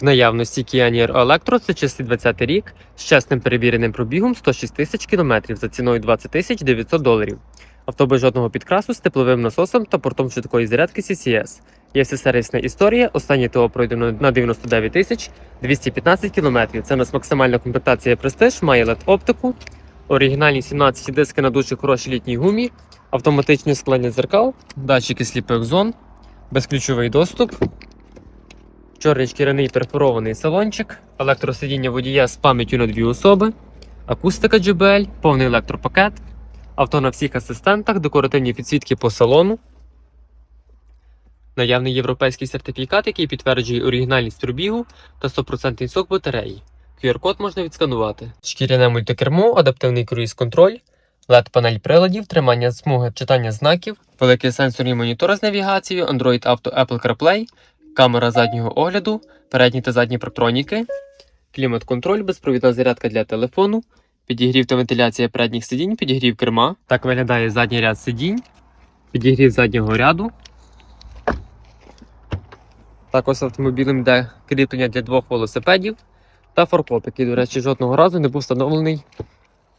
В наявності Kia Niro Electro це чистий 20 рік з чесним перевіреним пробігом 106 тисяч кілометрів за ціною 20 тисяч 900 доларів. Авто без жодного підкрасу з тепловим насосом та портом швидкої зарядки CCS. Є всесервісна історія, останнє ТО пройдено на 99 тисяч 215 кілометрів. Це у нас максимальна комплектація Prestige, має LED оптику, оригінальні 17 диски на дуже хорошій літній гумі, автоматичне склення дзеркал, датчики сліпих зон, безключовий доступ, чорний шкіряний перфорований салончик, електросидіння водія з пам'яттю на дві особи, акустика JBL, повний електропакет, авто на всіх асистентах, декоративні підсвітки по салону. Наявний європейський сертифікат, який підтверджує оригінальність пробігу та 100% сок батареї. QR-код можна відсканувати. Шкіряне мультикермо, адаптивний круїз-контроль, LED-панель приладів, тримання смуги, читання знаків, великий сенсорний монітор з навігацією, Android Auto Apple CarPlay, камера заднього огляду, передні та задні парктроніки, клімат-контроль, безпровідна зарядка для телефону, підігрів та вентиляція передніх сидінь, підігрів керма. Так виглядає задній ряд сидінь, підігрів заднього ряду. Також автомобілем йде кріплення для двох велосипедів та форкоп, який, до речі, жодного разу не був встановлений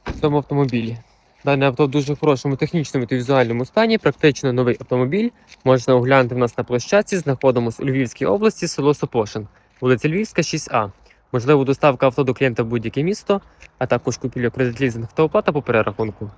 в цьому автомобілі. Дане авто в дуже хорошому технічному та візуальному стані, практично новий автомобіль. Можна оглянути в нас на площадці. Знаходимося у Львівській області, село Сопошин, вулиця Львівська, 6А. Можливо, доставка авто до клієнта в будь-яке місто, а також купівля кредит лізинг та оплата по перерахунку.